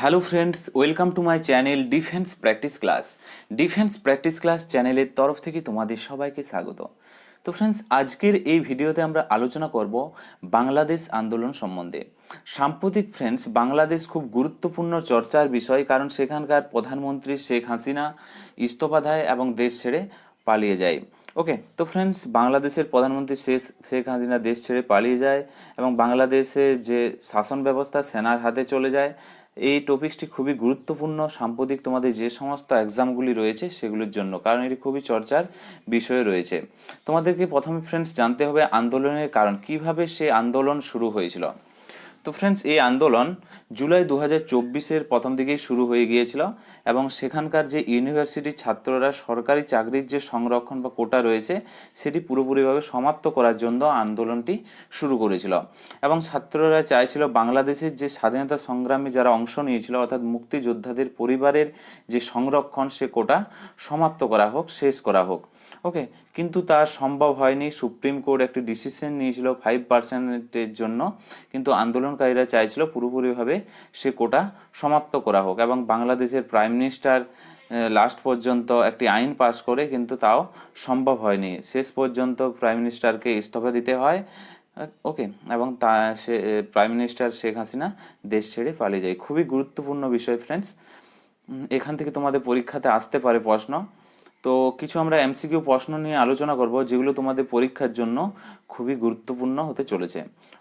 Hello friends welcome to my channel defence practice class defence practice class চ্যানেলের তরফ থেকে তোমাদের সবাইকে স্বাগত। তো ফ্রেন্ডস আজকের এই ভিডিওতে আমরা আলোচনা করব বাংলাদেশ আন্দোলন সম্বন্ধে। সাম্প্রতিক ফ্রেন্ডস বাংলাদেশ খুব গুরুত্বপূর্ণ চর্চার বিষয় কারণ সেখানকার প্রধানমন্ত্রী শেখ হাসিনা ইস্তফা দেয় এবং দেশ ছেড়ে পালিয়ে যায়। ওকে তো ফ্রেন্ডস বাংলাদেশের প্রধানমন্ত্রী শেখ শেখ হাসিনা দেশ ছেড়ে পালিয়ে যায় এবং বাংলাদেশে যে শাসন ব্যবস্থা সেনার হাতে চলে যায় এই টপিকসটি খুবই গুরুত্বপূর্ণ। সাম্প্রতিক তোমাদের যে সমস্ত এক্সামগুলি রয়েছে, সেগুলির জন্য, কারণ এটি খুবই চর্চার বিষয় রয়েছে। তোমাদেরকে প্রথমে ফ্রেন্ডস জানতে হবে আন্দোলনের কারণ, কীভাবে সে আন্দোলন শুরু হয়েছিল? তো ফ্রেন্ডস এই আন্দোলন জুলাই দু হাজার চব্বিশের প্রথম দিকেই শুরু হয়ে গিয়েছিল এবং সেখানকার যে ইউনিভার্সিটির ছাত্ররা সরকারি চাকরির যে সংরক্ষণ বা কোটা রয়েছে, সেটি পুরোপুরিভাবে সমাপ্ত করার জন্য আন্দোলনটি শুরু করেছিল। এবং ছাত্ররা চাইছিল বাংলাদেশের যে স্বাধীনতা সংগ্রামে যারা অংশ নিয়েছিল, অর্থাৎ মুক্তিযোদ্ধাদের পরিবারের যে সংরক্ষণ, সে কোটা সমাপ্ত করা হোক, শেষ করা হোক। ওকে কিন্তু তা সম্ভব হয়নি। সুপ্রিম কোর্ট একটি ডিসিশন নিয়েছিল ফাইভ পার্সেন্টের জন্য। কিন্তু আন্দোলনকারীরা চাইছিল পুরোপুরিভাবে সে কোটা সমাপ্ত করা হোক এবং বাংলাদেশের প্রাইম মিনিস্টার লাস্ট পর্যন্ত একটি আইন পাস করে কিন্তু তাও সম্ভব হয়নি। শেষ পর্যন্ত প্রাইম মিনিস্টারকে ইস্তফা দিতে হয় ওকে, এবং তা, সে প্রাইম মিনিস্টার শেখ হাসিনা দেশ ছেড়ে পালিয়ে যায়। খুবই গুরুত্বপূর্ণ বিষয় ফ্রেন্ডস এখান থেকে তোমাদের পরীক্ষাতে আসতে পারে প্রশ্ন। তো কিছু আমরা এমসিকিউ প্রশ্ন নিয়ে আলোচনা করব, যেগুলো তোমাদের পরীক্ষার জন্য খুবই গুরুত্বপূর্ণ হতে চলেছে।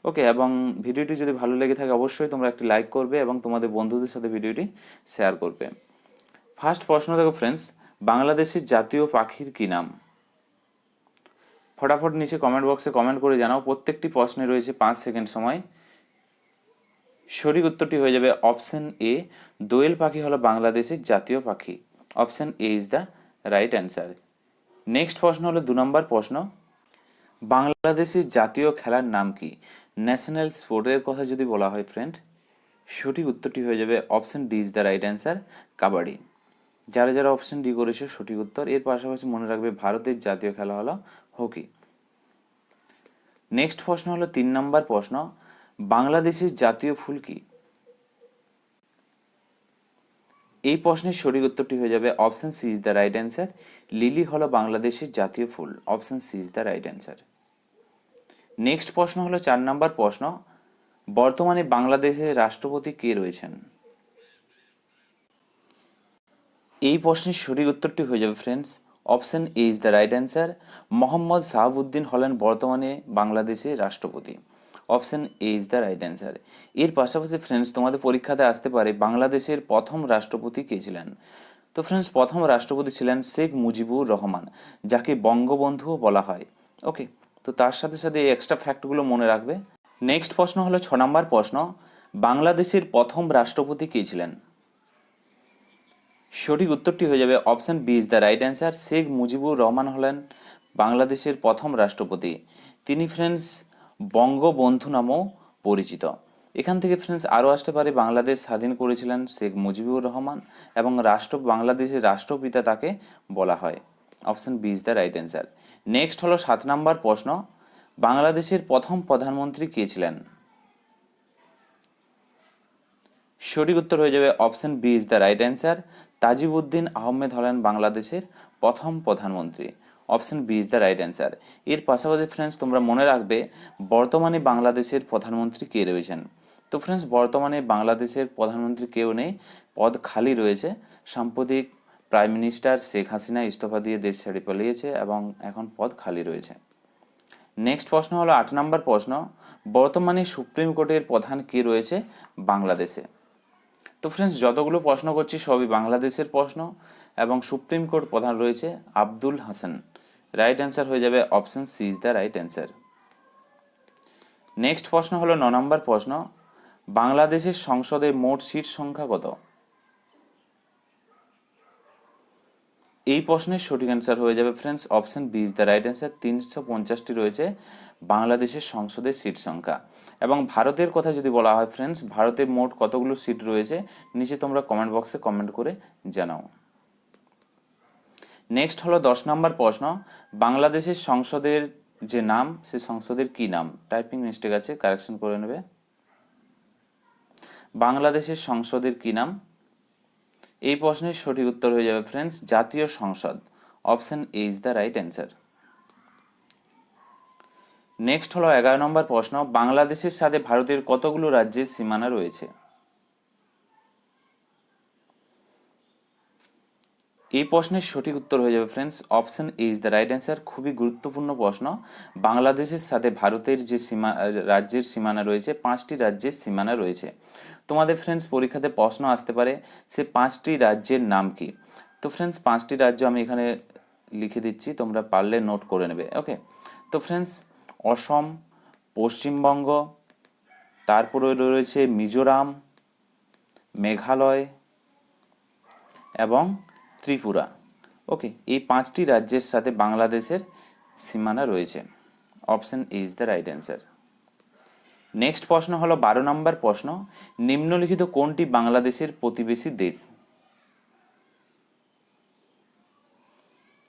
ওকে এবং ভিডিওটি যদি ভালো লেগে থাকে, অবশ্যই তোমরা একটি লাইক করবে এবং তোমাদের বন্ধুদের সাথে ভিডিওটি শেয়ার করবে। ফার্স্ট প্রশ্ন দেখো ফ্রেন্ডস বাংলাদেশের জাতীয় পাখির কী নাম? ফটাফট নিচে কমেন্ট বক্সে কমেন্ট করে জানাও, প্রত্যেকটি প্রশ্নে রয়েছে পাঁচ সেকেন্ড সময়। সঠিক উত্তরটি হয়ে যাবে অপশন এ দোয়েল পাখি হলো বাংলাদেশের জাতীয় পাখি। Option A is the right answer next প্রশ্ন হলো দু নম্বর প্রশ্ন। বাংলাদেশের জাতীয় খেলার নাম কি? ন্যাশনাল স্পোর্টের কথা যদি বলা হয় ফ্রেন্ড সঠিক উত্তরটি হয়ে যাবে option D is the right answer kabaddi. যারা যারা অপশন ডি করেছে, সঠিক উত্তর। এর পাশাপাশি মনে রাখবে ভারতের জাতীয় খেলা হলো হকি। নেক্সট প্রশ্ন হলো তিন নম্বর প্রশ্ন। বাংলাদেশের জাতীয় ফুল কি? এই প্রশ্নের সঠিক উত্তরটি হয়ে যাবে option C is the right answer lily হলো বাংলাদেশের জাতীয় ফুল। Option C is the right answer next প্রশ্ন হলো চার নম্বর প্রশ্ন। বর্তমানে বাংলাদেশের রাষ্ট্রপতি কে রয়েছেন? এই প্রশ্নের সঠিক উত্তরটি হয়ে যাবে friends option A is the right answer Mohammad Shahabuddin হলেন বর্তমানে বাংলাদেশের রাষ্ট্রপতি। Option A is the right answer এর পাশাপাশি ফ্রেন্ডস তোমাদের পরীক্ষাতে আসতে পারে বাংলাদেশের প্রথম রাষ্ট্রপতি কে ছিলেন? তো ফ্রেন্ডস প্রথম রাষ্ট্রপতি ছিলেন শেখ মুজিবুর রহমান, যাকে বঙ্গবন্ধুও বলা হয়। ওকে তো তার সাথে সাথে এই এক্সট্রা ফ্যাক্টগুলো মনে রাখবে। নেক্সট প্রশ্ন হলো ছ নম্বর প্রশ্ন, বাংলাদেশের প্রথম রাষ্ট্রপতি কে ছিলেন? সঠিক উত্তরটি হয়ে যাবে option B is the right answer Sheikh Mujibur Rahman হলেন বাংলাদেশের প্রথম রাষ্ট্রপতি। তিনি ফ্রেন্ডস বঙ্গবন্ধু নামেও পরিচিত। এখান থেকে ফ্রেন্ডস আরও আসতে পারে, বাংলাদেশ স্বাধীন করেছিলেন শেখ মুজিবুর রহমান এবং রাষ্ট্র, বাংলাদেশের রাষ্ট্রপিতা তাকে বলা হয়। Option B is the right answer next হলো সাত নম্বর প্রশ্ন, বাংলাদেশের প্রথম প্রধানমন্ত্রী কে ছিলেন? সঠিক উত্তর হয়ে যাবে option B is the right answer Tajibuddin Ahmed হলেন বাংলাদেশের প্রথম প্রধানমন্ত্রী। Option B is the right answer. এর পাশাপাশি ফ্রেন্ডস তোমরা মনে রাখবে, বর্তমানে বাংলাদেশের প্রধানমন্ত্রী কে রয়েছেন? তো ফ্রেন্ডস বর্তমানে বাংলাদেশের প্রধানমন্ত্রী কেউ নেই, পদ খালি রয়েছে। সাম্প্রতিক প্রাইম মিনিস্টার শেখ হাসিনা ইস্তফা দিয়ে দেশ ছেড়ে পালিয়েছে এবং এখন পদ খালি রয়েছে। নেক্সট প্রশ্ন হলো, আট নম্বর প্রশ্ন, বর্তমানে সুপ্রিম কোর্টের প্রধান কে রয়েছে? বাংলাদেশে। তো ফ্রেন্ডস যতগুলো প্রশ্ন করছি, সবই বাংলাদেশের প্রশ্ন এবং সুপ্রিম কোর্ট প্রধান রয়েছে আব্দুল হাসান। রাইট অ্যান্সার হয়ে যাবে option C is the right answer next প্রশ্ন হলো ন নম্বর প্রশ্ন, বাংলাদেশের সংসদে মোট সিট সংখ্যা কত? এই প্রশ্নের সঠিক অ্যান্সার হয়ে যাবে friends option B is the right answer তিনশো পঞ্চাশটি রয়েছে বাংলাদেশের সংসদের সিট সংখ্যা। এবং ভারতের কথা যদি বলা হয় ফ্রেন্ডস ভারতের মোট কতগুলো সিট রয়েছে, নিচে তোমরা কমেন্ট বক্সে কমেন্ট করে জানাও। নেক্সট হলো দশ নম্বর প্রশ্ন। বাংলাদেশের সংসদের যে নাম, সে সংসদের কি নাম? টাইপিং মিস্টেক আছে কারেকশন করে নেবে। বাংলাদেশের সংসদের কি নাম? এই প্রশ্নের সঠিক উত্তর হয়ে যাবে ফ্রেন্ডস জাতীয় সংসদ। Option A is the right answer next হলো এগারো নম্বর প্রশ্ন। বাংলাদেশের সাথে ভারতের কতগুলো রাজ্যের সীমানা রয়েছে? এই প্রশ্নের সঠিক উত্তর হয়ে যাবে friends option A is the right answer খুবই গুরুত্বপূর্ণ প্রশ্ন। বাংলাদেশের সাথে ভারতের যে সীমা, রাজ্যের সীমানা রয়েছে, পাঁচটি রাজ্যের সীমানা রয়েছে। তোমাদের ফ্রেন্ডস পরীক্ষাতে প্রশ্ন আসতে পারে, সে পাঁচটি রাজ্যের নাম কি? তো ফ্রেন্ডস পাঁচটি রাজ্য আমি এখানে লিখে দিচ্ছি, তোমরা পারলে নোট করে নেবে ওকে তো ফ্রেন্ডস অসম, পশ্চিমবঙ্গ, তারপরে রয়েছে মিজোরাম, মেঘালয় এবং ত্রিপুরা। ওকে এই পাঁচটি রাজ্যের সাথে বাংলাদেশের সীমানা রয়েছে। Option is the right answer next প্রশ্ন হলো বারো নম্বর প্রশ্ন, নিম্নলিখিত কোনটি বাংলাদেশের প্রতিবেশী দেশ?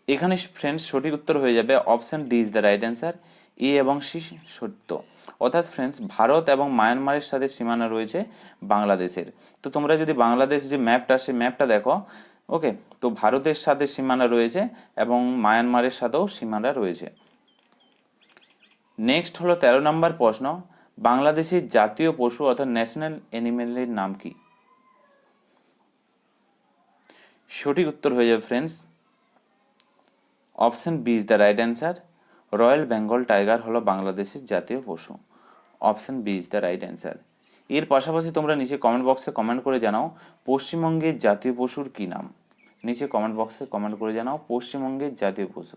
এখানে ফ্রেন্ডস সঠিক উত্তর হয়ে যাবে option D is the right answer A এবং সি সত্য। অর্থাৎ ফ্রেন্ডস ভারত এবং মায়ানমারের সাথে সীমানা রয়েছে বাংলাদেশের। তো তোমরা যদি বাংলাদেশ যে ম্যাপটা সেই ম্যাপটা দেখো ওকে, তো ভারতের সাথে সীমানা রয়েছে এবং মায়ানমারের সাথেও সীমানা রয়েছে। নেক্সট হলো তেরো নম্বর প্রশ্ন বাংলাদেশের জাতীয় পশু অর্থাৎ ন্যাশনাল অ্যানিমেলের নাম কি? সঠিক উত্তর হয়ে যাবে friends option B is the right answer royal Bengal tiger হলো বাংলাদেশের জাতীয় পশু। Option B is the right answer এর পাশাপাশি তোমরা নিচে কমেন্ট বক্সে কমেন্ট করে জানাও, পশ্চিমবঙ্গের জাতীয় পশুর কি নাম? নিচে কমেন্ট বক্সে কমেন্ট করে জানাও পশ্চিমবঙ্গের জাতীয় পশু।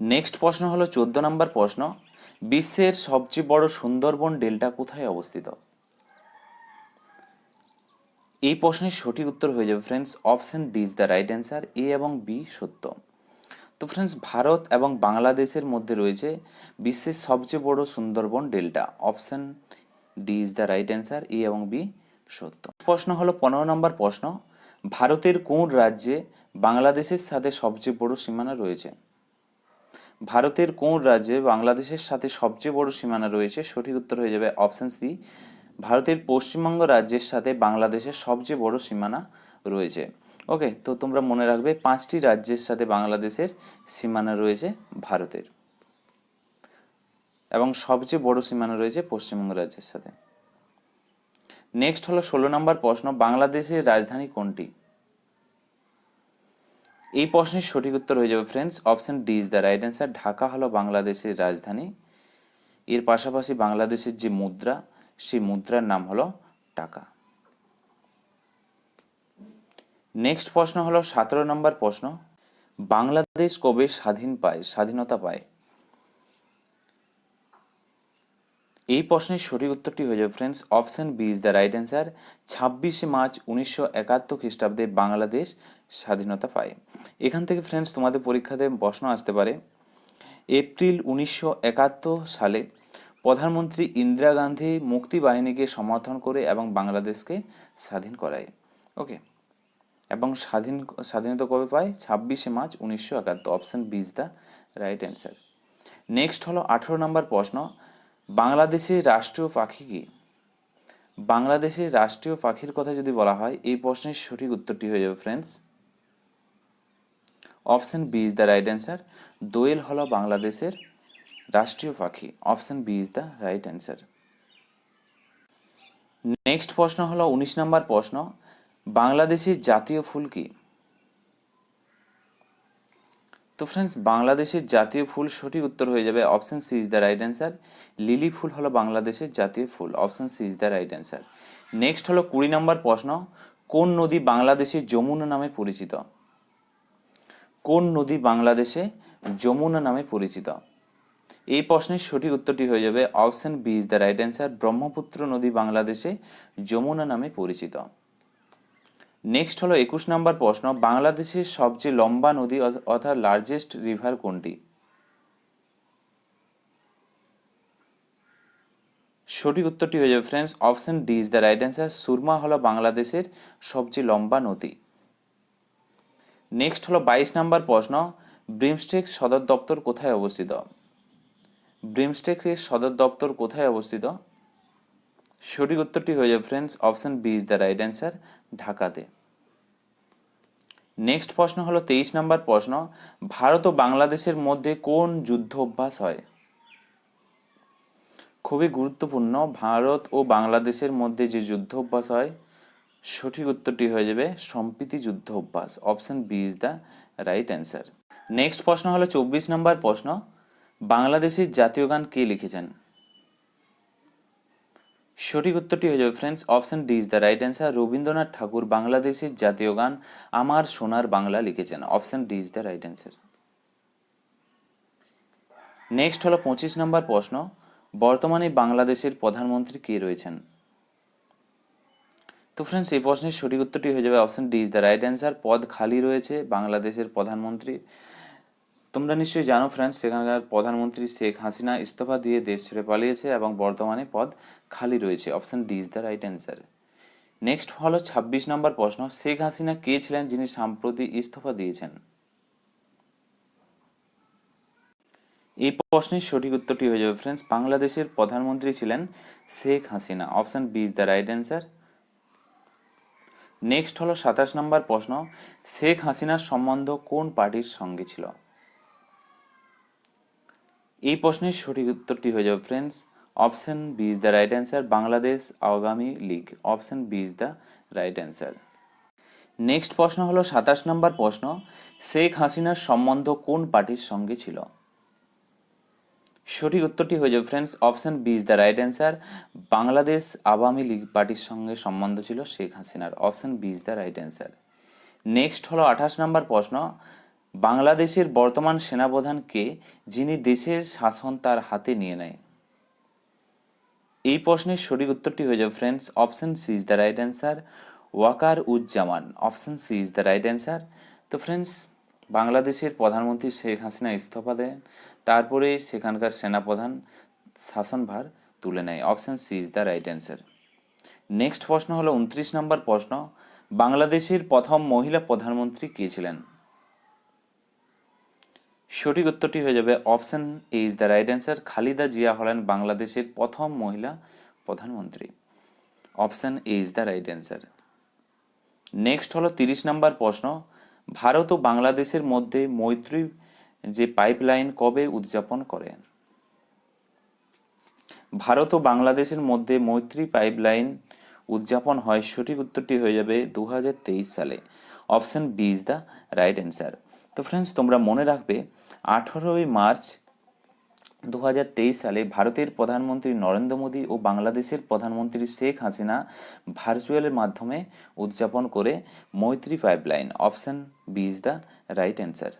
নেক্সট প্রশ্ন হলো চোদ্দ নম্বর প্রশ্ন, বিশ্বের সবচেয়ে বড় সুন্দরবন ডেল্টা কোথায় অবস্থিত? এই প্রশ্নের সঠিক উত্তর হয়ে যাবে friends option D is the right answer A এবং বি সত্য। তো ফ্রেন্ডস ভারত এবং বাংলাদেশের মধ্যে রয়েছে বিশ্বের সবচেয়ে বড় Sundarban delta. Option D is the right answer A এবং বি সত্য। প্রশ্ন হলো পনেরো নম্বর প্রশ্ন ভারতের কোন রাজ্যে বাংলাদেশের সাথে সবচেয়ে বড় সীমানা রয়েছে? ভারতের কোন রাজ্যে বাংলাদেশের সাথে সবচেয়ে বড় সীমানা রয়েছে? সঠিক উত্তর হয়ে যাবে অপশন সি। ভারতের পশ্চিমবঙ্গ রাজ্যের সাথে বাংলাদেশের সবচেয়ে বড় সীমানা রয়েছে। ওকে, তো তোমরা মনে রাখবে পাঁচটি রাজ্যের সাথে বাংলাদেশের সীমানা রয়েছে ভারতের। এবং সবচেয়ে বড় সীমানা রয়েছে পশ্চিমবঙ্গ রাজ্যের সাথে। নেক্সট হলো ষোলো নম্বর প্রশ্ন, বাংলাদেশের রাজধানী কোনটি? এই প্রশ্নের সঠিক উত্তর হয়ে যাবে friends option D is the right answer Dhaka হলো বাংলাদেশের রাজধানী। এর পাশাপাশি বাংলাদেশের যে মুদ্রা, সেই মুদ্রার নাম হলো টাকা। নেক্সট প্রশ্ন হলো সতেরো নম্বর প্রশ্ন, বাংলাদেশ কবে স্বাধীন পায়, স্বাধীনতা পায়? এই প্রশ্নের সঠিক উত্তরটি হয়ে যাবে friends option B is the right answer ছাব্বিশে মার্চ উনিশশো একাত্তর খ্রিস্টাব্দে বাংলাদেশ স্বাধীনতা পায়। এখান থেকে ফ্রেন্ডস তোমাদের পরীক্ষাতে প্রশ্ন আসতে পারে। এপ্রিল উনিশশো একাত্তর সালে প্রধানমন্ত্রী ইন্দিরা গান্ধী মুক্তি বাহিনীকে সমর্থন করে এবং বাংলাদেশকে স্বাধীন করায়। ওকে এবং স্বাধীন, স্বাধীনতা কবে পায়? ছাব্বিশে মার্চ উনিশশো একাত্তর। Option B is the right answer next হলো আঠেরো নম্বর প্রশ্ন। বাংলাদেশের রাষ্ট্রীয় পাখি কি? বাংলাদেশের রাষ্ট্রীয় পাখির কথা যদি বলা হয়, এই প্রশ্নের সঠিক উত্তরটি হয়ে যাবে friends option B is the right answer দোয়েল হল বাংলাদেশের রাষ্ট্রীয় পাখি। Option B is the right answer next প্রশ্ন হলো, উনিশ নম্বর প্রশ্ন, বাংলাদেশের জাতীয় ফুল কি? তো ফ্রেন্ডস বাংলাদেশের জাতীয় ফুল সঠিক উত্তর হয়ে যাবে option C is the right answer lily ফুল হলো বাংলাদেশের জাতীয় ফুল option C is the right answer next হলো কুড়ি নম্বর প্রশ্ন, কোন নদী বাংলাদেশে যমুনা নামে পরিচিত? কোন নদী বাংলাদেশে যমুনা নামে পরিচিত? এই প্রশ্নের সঠিক উত্তরটি হয়ে যাবে option B is the right answer Brahmaputra নদী বাংলাদেশে যমুনা নামে পরিচিত। নেক্সট হলো একুশ নম্বর প্রশ্ন, বাংলাদেশের সবচেয়ে লম্বা নদী অর্থাৎ লার্জেস্ট রিভার কোনটি? সঠিক উত্তরটি হয়ে যাবে friends option D is the right answer Surma হলো বাংলাদেশের সবচেয়ে লম্বা নদী। নেক্সট হলো বাইশ নম্বর প্রশ্ন ব্রিমস্টেক সদর দপ্তর কোথায় অবস্থিত? ব্রিমস্টেকের সদর দপ্তর কোথায় অবস্থিত? সঠিক উত্তরটি হয়ে যাবে friends option B is the right answer ঢাকাতে। নেক্সট প্রশ্ন হলো তেইশ নম্বর প্রশ্ন, ভারত ও বাংলাদেশের মধ্যে কোন যুদ্ধ অভ্যাস হয়? খুবই গুরুত্বপূর্ণ, ভারত ও বাংলাদেশের মধ্যে যে যুদ্ধ অভ্যাস হয়, সঠিক উত্তরটি হয়ে যাবে সম্প্রীতি যুদ্ধ অভ্যাস option B is the right answer next প্রশ্ন হলো চব্বিশ নম্বর প্রশ্ন, বাংলাদেশের জাতীয় গান কে লিখেছেন? সঠিক উত্তরটি হয়ে যাবে friends option D is the right answer Rabindranath Thakur বাংলাদেশের জাতীয় গান আমার সোনার বাংলা লিখেছেন। Option D is the right answer next হলো পঁচিশ নম্বর প্রশ্ন। বর্তমানে বাংলাদেশের প্রধানমন্ত্রী কে রয়েছেন? তো ফ্রেন্ডস এই প্রশ্নের সঠিক উত্তরটি হয়ে যাবে। Option D is the right answer পদ খালি রয়েছে বাংলাদেশের প্রধানমন্ত্রী। তোমরা নিশ্চয়ই জানো ফ্রেন্ডস সেখানকার প্রধানমন্ত্রী শেখ হাসিনা ইস্তফা দিয়ে দেশ ছেড়ে পালিয়েছে এবং বর্তমানে পদ খালি রয়েছে। Option D is the right answer next হলো ছাব্বিশ নম্বর প্রশ্ন, শেখ হাসিনা কে ছিলেন যিনি সাম্প্রতি ইস্তফা দিয়েছেন? এই প্রশ্নের সঠিক উত্তরটি হয়ে যাবে ফ্রেন্ডস বাংলাদেশের প্রধানমন্ত্রী ছিলেন Sheikh Hasina. Option B is the right answer next হলো সাতাশ নম্বর প্রশ্ন, শেখ হাসিনার সম্বন্ধ কোন পার্টির সঙ্গে ছিল? এই প্রশ্নের সঠিক উত্তরটি হয়ে যাবে friends option B is the right answer Bangladesh Awami League. Option B is the right answer next প্রশ্ন হলো সাতাশ নম্বর প্রশ্ন। শেখ হাসিনার সম্বন্ধ কোন পার্টির সঙ্গে ছিল? সঠিক উত্তরটি হয়ে যাবে friends option B is the right answer Bangladesh Awami League পার্টির সঙ্গে সম্বন্ধ ছিল শেখ হাসিনার। Option B is the right answer next হলো আঠাশ নম্বর প্রশ্ন। বাংলাদেশের বর্তমান সেনাপ্রধানকে যিনি দেশের শাসন তার হাতে নিয়ে নেয়। এই প্রশ্নের সঠিক উত্তরটি হয়ে যাবে friends option C is the right answer Waker Uzzaman option C is the right answer তো ফ্রেন্ডস বাংলাদেশের প্রধানমন্ত্রী শেখ হাসিনা ইস্তফা দেন, তারপরে সেখানকার সেনাপ্রধান শাসনভার তুলে নেয় option C is the right answer next প্রশ্ন হলো, উনত্রিশ নম্বর প্রশ্ন, বাংলাদেশের প্রথম মহিলা প্রধানমন্ত্রী কে ছিলেন? সঠিক উত্তরটি হয়ে যাবে option A is the right answer. Khaleda Zia হলেন বাংলাদেশের প্রথম মহিলা প্রধানমন্ত্রী। Option A is the right answer. Next হলো তিরিশ নম্বর প্রশ্ন। ভারত ও বাংলাদেশের মধ্যে মৈত্রী যে পাইপলাইন কবে উদযাপন করে? ভারত ও বাংলাদেশের মধ্যে মৈত্রী পাইপলাইন উদযাপন হয়, সঠিক উত্তরটি হয়ে যাবে দু হাজার তেইশ সালে। Option B is the right answer. তো ফ্রেন্ডস তোমরা মনে রাখবে আঠারোই মার্চ দু হাজার তেইশ সালে ভারতের প্রধানমন্ত্রী নরেন্দ্র মোদী ও বাংলাদেশের প্রধানমন্ত্রী শেখ হাসিনা ভার্চুয়ালের মাধ্যমে উদযাপন করে Maitri pipeline, option B is the right answer.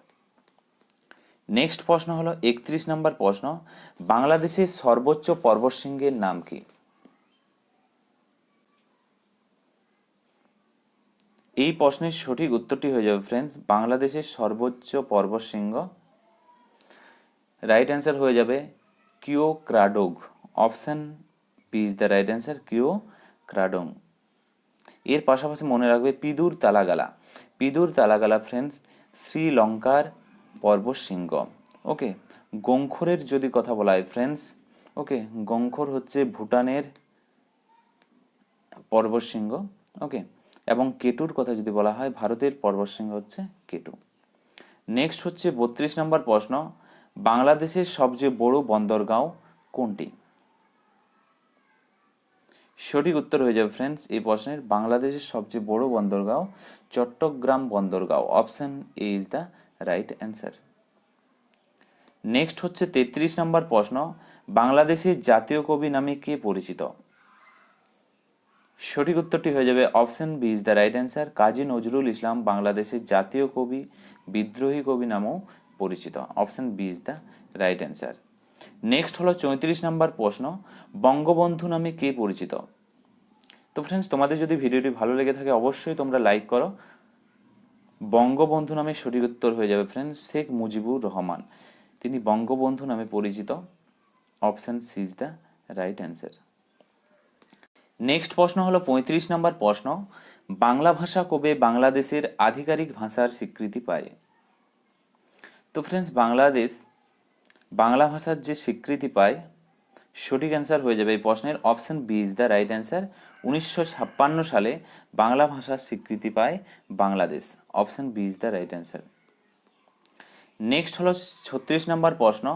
Next প্রশ্ন হলো একত্রিশ নম্বর প্রশ্ন, বাংলাদেশের সর্বোচ্চ পর্বতশৃঙ্গের নাম কি? এই প্রশ্নের সঠিক উত্তরটি হয়ে যাবে ফ্রেন্ডস বাংলাদেশের সর্বোচ্চ পর্বতশৃঙ্গ রাইট অ্যান্সার হয়ে যাবে Keokradong option B is the right answer Keokradong এর পাশাপাশি মনে রাখবে পিদুর তালাগালা পিদুর তালাগালা ফ্রেন্ডস শ্রীলঙ্কার পর্বতশৃঙ্গ। ওকে গংখরের যদি কথা বলা হয় ফ্রেন্ডস ওকে গংখর হচ্ছে ভুটানের পর্বতশৃঙ্গ। ওকে এবং কেটুর কথা যদি বলা হয়, ভারতের পর্বতশৃঙ্গ হচ্ছে কেটু নেক্সট হচ্ছে বত্রিশ নম্বর প্রশ্ন। বাংলাদেশের সবচেয়ে বড় বন্দরগাঁও কোনটি? সঠিক উত্তর হয়ে যাবে ফ্রেন্ডস এই প্রশ্নের বাংলাদেশের সবচেয়ে বড় বন্দরগাঁও Chattogram বন্দরগাঁও। Option A is the right answer next হচ্ছে তেত্রিশ নম্বর প্রশ্ন, বাংলাদেশের জাতীয় কবি নামে কে পরিচিত? সঠিক উত্তরটি হয়ে যাবে option B is the right answer Kazi Nazrul Islam বাংলাদেশের জাতীয় কবি, বিদ্রোহী কবি নামেও পরিচিত। Option B is the right answer next হলো চৌত্রিশ নম্বর প্রশ্ন, বঙ্গবন্ধু নামে কে পরিচিত? তো ফ্রেন্ডস তোমাদের যদি ভিডিওটি ভালো লেগে থাকে, অবশ্যই তোমরা লাইক করো। বঙ্গবন্ধু নামে সঠিক উত্তর হয়ে যাবে ফ্রেন্ডস শেখ মুজিবুর রহমান। তিনি বঙ্গবন্ধু নামে পরিচিত। Option C is the right answer next প্রশ্ন হলো পঁয়ত্রিশ নম্বর প্রশ্ন, বাংলা ভাষা কবে বাংলাদেশের আধিকারিক ভাষার স্বীকৃতি পায়? তো ফ্রেন্ডস বাংলাদেশ, বাংলা ভাষার যে স্বীকৃতি পায়, সঠিক অ্যান্সার হয়ে যাবে এই প্রশ্নের option B is the right answer উনিশশো ছাপ্পান্ন সালে বাংলা ভাষার স্বীকৃতি পায় Bangladesh. Option B is the right answer next হলো ছত্রিশ নম্বর প্রশ্ন,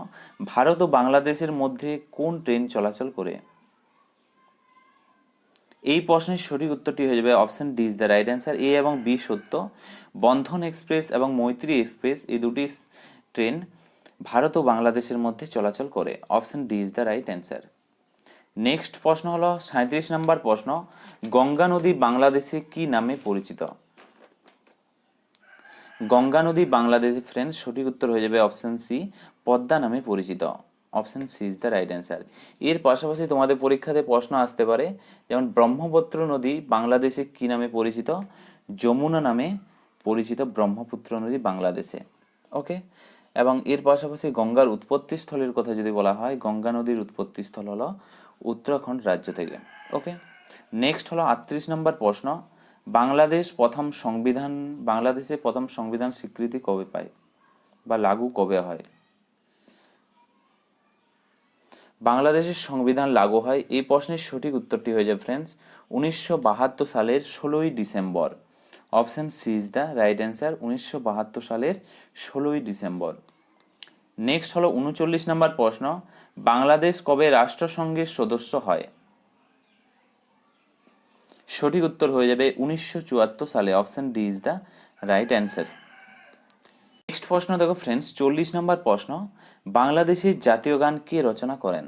ভারত ও বাংলাদেশের মধ্যে কোন ট্রেন চলাচল করে? এই প্রশ্নের সঠিক উত্তরটি হয়ে যাবে option D is the right answer A এবং বি সত্য। বন্ধন এক্সপ্রেস এবং মৈত্রী এক্সপ্রেস এই দুটি ট্রেন ভারত ও বাংলাদেশের মধ্যে চলাচল করে। Option D is the right answer next প্রশ্ন হলো সাঁত্রিশ নম্বর প্রশ্ন, গঙ্গা নদী বাংলাদেশে কি নামে পরিচিত? গঙ্গা নদী বাংলাদেশে ফ্রেন্ডস সঠিক উত্তর হয়ে যাবে অপশন সি পদ্মা নামে পরিচিত। Option C is the right answer এর পাশাপাশি তোমাদের পরীক্ষাতে প্রশ্ন আসতে পারে, যেমন ব্রহ্মপুত্র নদী বাংলাদেশে কি নামে পরিচিত? যমুনা নামে পরিচিত ব্রহ্মপুত্র নদী বাংলাদেশে ওকে এবং এর পাশাপাশি গঙ্গার উৎপত্তি স্থলের কথা যদি বলা হয়, গঙ্গা নদীর উৎপত্তি স্থল হলো উত্তরাখণ্ড রাজ্য থেকে ওকে নেক্সট হলো আটত্রিশ নম্বর প্রশ্ন, বাংলাদেশ প্রথম সংবিধান, বাংলাদেশে প্রথম সংবিধান স্বীকৃতি কবে পায় বা লাগু কবে হয়? বাংলাদেশের সংবিধান লাগু হয়। এই প্রশ্নের সঠিক উত্তরটি হয়ে যাবে ফ্রেন্ডস উনিশশো বাহাত্তর সালের ষোলোই December. Option C is the right answer উনিশশো বাহাত্তর সালের ষোলোই ডিসেম্বর। নেক্সট হলো উনচল্লিশ নম্বর প্রশ্ন, বাংলাদেশ কবে রাষ্ট্রসংঘের সদস্য হয়? সঠিক উত্তর হয়ে যাবে উনিশশো চুয়াত্তর সালে। Option D is the right answer next প্রশ্ন দেখো ফ্রেন্ডস চল্লিশ নম্বর প্রশ্ন, বাংলাদেশের জাতীয় গান কে রচনা করেন?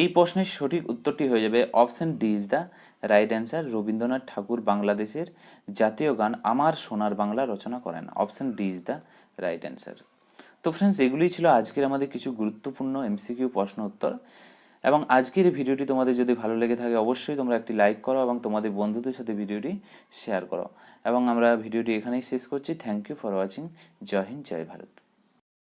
এই প্রশ্নের সঠিক উত্তরটি হয়ে যাবে option D is the right answer Rabindranath Thakur বাংলাদেশের জাতীয় গান আমার সোনার বাংলা রচনা করেন option D is the right answer তো ফ্রেন্ডস এগুলোই ছিল আজকের আমাদের কিছু গুরুত্বপূর্ণ এমসিকিউ প্রশ্ন উত্তর এবং আজকের ভিডিওটি তোমাদের যদি ভালো লেগে থাকে, অবশ্যই তোমরা একটি লাইক করো এবং তোমাদের বন্ধুদের সাথে ভিডিওটি শেয়ার করো। এবং আমরা ভিডিওটি এখানেই শেষ করছি। থ্যাংক ইউ ফর ওয়াচিং জয় হিন্দ জয় ভারত।